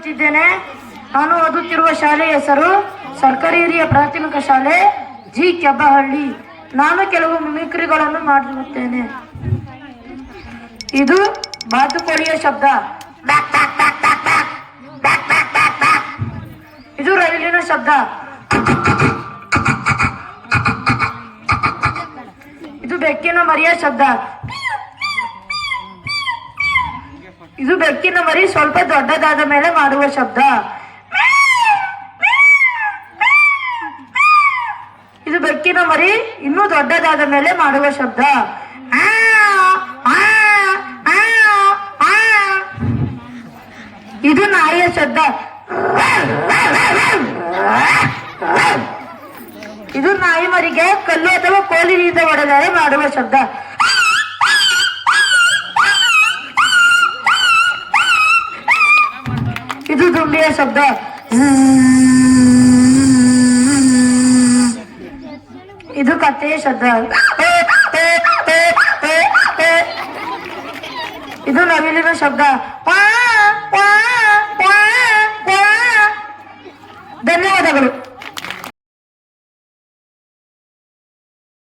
ನಾನು ಓದುತ್ತಿರುವ ಶಾಲೆಯ ಹೆಸರು ಸರ್ಕಾರಿ ಹಿರಿಯ ಪ್ರಾಥಮಿಕ ಶಾಲೆ ಜಿ ಕೆಬ್ಬಹಳ್ಳಿ. ನಾನು ಕೆಲವು ಮಿಮಿಕ್ರಿಗಳನ್ನು ಮಾಡಿರುತ್ತೇನೆ. ಇದು ಬಾತುಕೋಳಿಯ ಶಬ್ದ. ಇದು ರೈಲಿನ ಶಬ್ದ. ಇದು ಬೆಕ್ಕಿನ ಮರಿಯ ಶಬ್ದ. ಇದು ಬೆಕ್ಕಿನ ಮರಿ ಸ್ವಲ್ಪ ದೊಡ್ಡದಾದ ಮೇಲೆ ಮಾಡುವ ಶಬ್ದ. ಇದು ಬೆಕ್ಕಿನ ಮರಿ ಇನ್ನೂ ದೊಡ್ಡದಾದ ಮೇಲೆ ಮಾಡುವ ಶಬ್ದ. ಇದು ನಾಯಿಯ ಶಬ್ದ. ಇದು ನಾಯಿ ಮರಿಗೆ ಕಲ್ಲು ಅಥವಾ ಕೋಲಿನಿಂದ ಹೊಡೆದರೆ ಮಾಡುವ ಶಬ್ದ. ಇದು ದುಂಬಿಯ ಶಬ್ದ ಇದು ಕತ್ತೆಯ ಶಬ್ದ ಇದು ನವಿಲಿನ ಶಬ್ದ